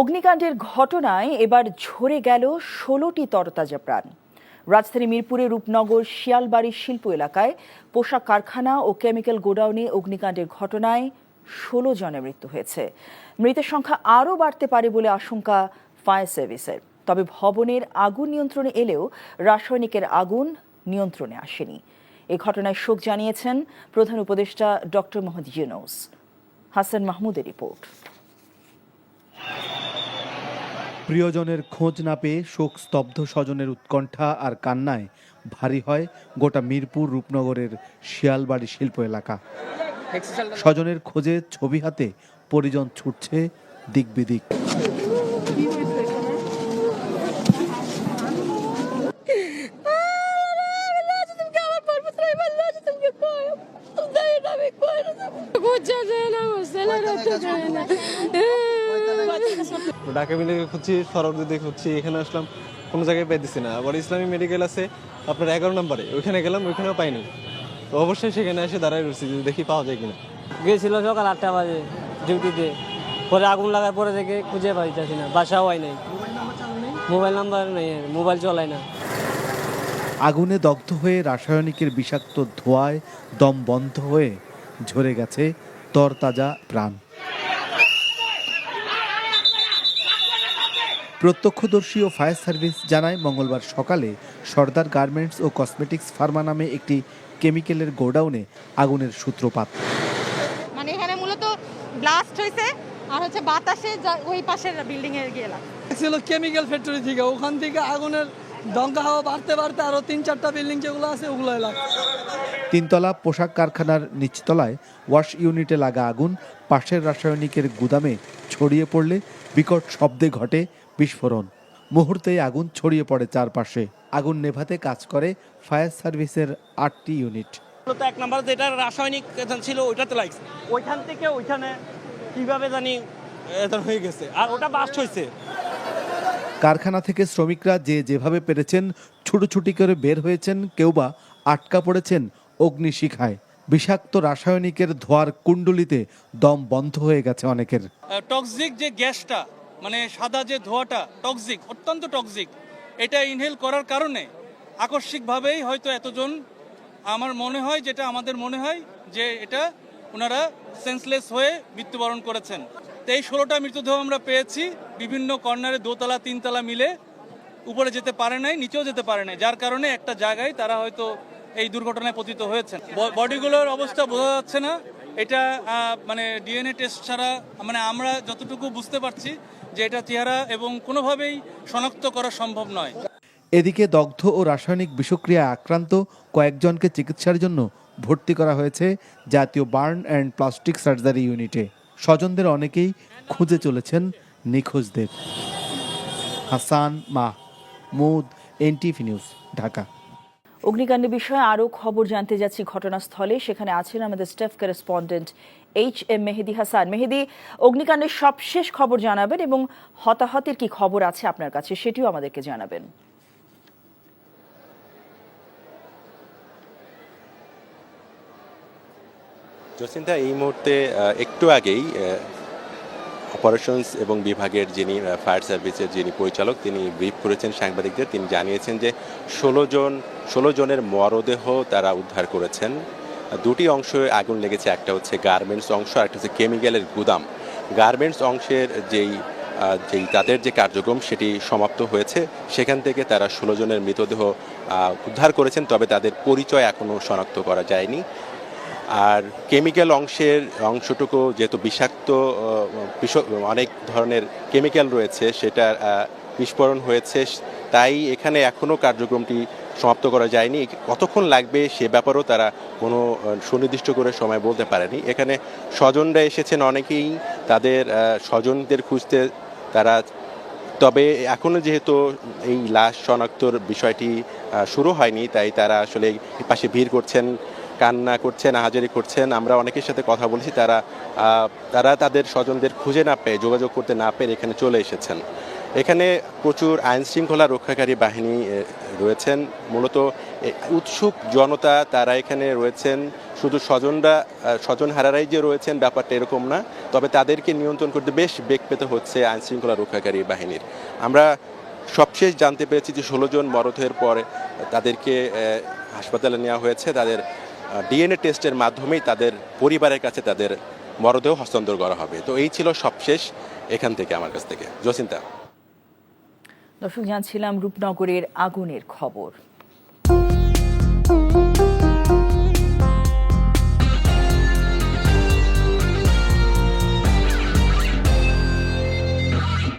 অগ্নিকাণ্ডের ঘটনায় এবার ঝরে গেল ষোলোটি তরতাজা প্রাণ। রাজধানী মিরপুরে রূপনগর শিয়ালবাড়ি শিল্প এলাকায় পোশাক কারখানা ও কেমিক্যাল গোডাউনে অগ্নিকাণ্ডের ঘটনায় ষোলো জনের মৃত্যু হয়েছে। মৃতের সংখ্যা আরও বাড়তে পারে বলে আশঙ্কা ফায়ার সার্ভিসের। তবে ভবনের আগুন নিয়ন্ত্রণে এলেও রাসায়নিকের আগুন নিয়ন্ত্রণে আসেনি। এ ঘটনায় শোক জানিয়েছেন প্রধান উপদেষ্টা ডক্টর মোহাম্মদ ইউনুস। হাসান মাহমুদের রিপোর্ট। প্রিয়জনের খোঁজ না পেয়ে শোক স্তব্ধ স্বজনের উৎকণ্ঠা আর কান্নায় ভারী হয় গোটা মিরপুর রূপনগরের শিয়ালবাড়ি শিল্প এলাকা। স্বজনের খোঁজে ছবি হাতে পরিজন ছুটছে দিক বিদিক না ঢাকা মেডিকেল খুঁজছি সরকারি খুঁজছি এখানে আসলাম কোনো জায়গায় পাইতেছি না। আবার ইসলামী মেডিকেল আছে আপনার এগারো নম্বরে ওইখানে গেলাম ওইখানেও পাইনি। তো অবশ্যই সেখানে এসে দাঁড়ায় রয়েছি যে দেখি পাওয়া যায় কিনা। গিয়েছিল সকাল আটটা বাজে ডিউটিতে পরে আগুন লাগার পরে থেকে খুঁজে পাইতেছি না বাসাও হয় নাই। মোবাইল নাম্বার নেই মোবাইল চলায় না। আগুনে দগ্ধ হয়ে রাসায়নিকের বিষাক্ত ধোঁয়ায় দম বন্ধ হয়ে ঝরে গেছে তরতাজা প্রাণ। প্রত্যক্ষদর্শী ও ফায়ার সার্ভিস জানায় মঙ্গলবার সকালে সর্দার গার্মেন্টস ও কসমেটিক্স ফার্মা নামে একটি কেমিক্যালের গোডাউনে আগুনের সূত্রপাত। মানে এখানে মূলত ব্লাস্ট হয়েছে আর হচ্ছে বাতাসে ওই পাশের বিল্ডিং এর গিয়ে ছিল কেমিক্যাল ফ্যাক্টরি থেকে। ওখান থেকে আগুনের দমকা হাওয়া বাড়তে বাড়তে আরও তিন চারটা বিল্ডিং যেগুলো আছে ওগুলো লাগছে। তিনতলা পোশাক কারখানার নিচতলায় ওয়াশ ইউনিটে লাগা আগুন পাশের রাসায়নিকের গুদামে ছড়িয়ে পড়লে বিকট শব্দে ঘটে বিস্ফোরণ। মুহূর্তেই আগুন ছড়িয়ে পড়ে চারপাশে। আগুন নেভাতে কাজ করে ফায়ার সার্ভিসের আটটি ইউনিট। এক নাম্বার যেটা রাসায়নিক ছিল ওইটাতে লাগছে। ওইখান থেকে ওইখানে কীভাবে জানি হয়ে গেছে আর ওটা বাস্ট হয়েছে। কারখানা থেকে শ্রমিকরা যে যেভাবে পেরেছেন ছুটোছুটি করে বের হয়েছেন কেউ বা আটকা পড়েছেন অগ্নিশিখায়। বিষাক্ত রাসায়নিকের ধোয়ার কুণ্ডলিতে দম বন্ধ হয়ে গেছে অনেকের। টক্সিক যে গ্যাসটা মানে সাদা যে ধোঁয়াটা টক্সিক অত্যন্ত টক্সিক এটা ইনহেল করার কারণে আকস্মিকভাবেই হয়তো এতজন, আমার মনে হয় যেটা আমাদের মনে হয় যে এটা ওনারা সেন্সলেস হয়ে মৃত্যুবরণ করেছেন। তো এই ষোলোটা মৃতদেহ আমরা পেয়েছি, বিভিন্ন কর্নারে দোতলা, তিনতলা মিলে, উপরে যেতে পারে নাই, নিচেও যেতে পারে নাই। যার কারণে একটা জায়গায় তারা হয়তো এই দুর্ঘটনায় পতিত হয়েছেন। বডিগুলোর অবস্থা বোঝা যাচ্ছে না। এটা মানে ডিএনএ টেস্ট ছাড়া মানে আমরা যতটুকু বুঝতে পারছি যে এটা চেহারা এবং কোনোভাবেই শনাক্ত করা সম্ভব নয়। এদিকে দগ্ধ ও রাসায়নিক বিষক্রিয়ায় আক্রান্ত কয়েকজনকে চিকিৎসার জন্য ভর্তি করা হয়েছে জাতীয় বার্ন অ্যান্ড প্লাস্টিক সার্জারি ইউনিটে। স্বজনদের অনেকেই খুঁজে চলেছেন নিখোঁজদের। হাসান মাহ মুদ, এনটিভি নিউজ, ঢাকা। অগ্নিকাণ্ডের বিষয়ে আরও খবর জানতে যাচ্ছি ঘটনাস্থলে। সেখানে আছেন আমাদের staff correspondent H M Mehedi Hasan. Mehedi, অগ্নিকাণ্ডের সবশেষ খবর জানাবেন এবং হতাহতের কি খবর আছে আপনার কাছে সেটিও আমাদেরকে জানাবেন। জসিন্তা এই মুহূর্তে একটু আগেই অপারেশনস এবং বিভাগের যিনি ফায়ার সার্ভিসের যিনি পরিচালক, তিনি ব্রিফ করেছেন সাংবাদিকদের। তিনি জানিয়েছেন যে ষোলো জন, ষোলো জনের মরদেহ তারা উদ্ধার করেছেন। দুটি অংশে আগুন লেগেছে, একটা হচ্ছে গার্মেন্টস অংশ আর একটা হচ্ছে কেমিক্যালের গুদাম। গার্মেন্টস অংশের যেই যেই তাদের যে কার্যক্রম, সেটি সমাপ্ত হয়েছে। সেখান থেকে তারা ষোলো জনের মৃতদেহ উদ্ধার করেছেন, তবে তাদের পরিচয় এখনও শনাক্ত করা যায়নি। আর কেমিক্যাল অংশের অংশটুকু যেহেতু বিষাক্ত অনেক ধরনের কেমিক্যাল রয়েছে, সেটা বিস্ফোরণ হয়েছে, তাই এখানে এখনও কার্যক্রমটি সমাপ্ত করা যায়নি। কতক্ষণ লাগবে সে ব্যাপারেও তারা কোনো সুনির্দিষ্ট করে সময় বলতে পারেনি। এখানে স্বজনরা এসেছেন অনেকেই, তাদের স্বজনদের খুঁজতে তারা, তবে এখনও যেহেতু এই লাশ শনাক্তর বিষয়টি শুরু হয়নি, তাই তারা আসলে পাশে ভিড় করছেন। কান্না করছেন আহাজারি করছেন, আমরা অনেকের সাথে কথা বলেছি, তারা তারা তাদের স্বজনদের খুঁজে না পেয়ে, যোগাযোগ করতে না পেরে এখানে চলে এসেছেন। এখানে প্রচুর আইন শৃঙ্খলা রক্ষাকারী বাহিনী রয়েছেন। মূলত উৎসুক জনতা তারা এখানে রয়েছেন। শুধু স্বজনরা স্বজন হারারাই যে রয়েছেন, ব্যাপারটা এরকম না। তবে তাদেরকে নিয়ন্ত্রণ করতে বেশ বেগ পেতে হচ্ছে আইন শৃঙ্খলা রক্ষাকারী বাহিনীর। আমরা সবশেষ জানতে পেরেছি যে ষোলো জন মরদেহের পরে তাদেরকে হাসপাতালে নেওয়া হয়েছে। তাদের ডিএনএ টেস্টের মাধ্যমেই তাদের পরিবারের কাছে তাদের মরদেহ হস্তান্তর করা হবে। তো এই ছিল সবশেষ এখান থেকে আমার কাছ থেকে। জসিন্তা দর্শক, জানছিলাম রূপনগরের আগুনের খবর।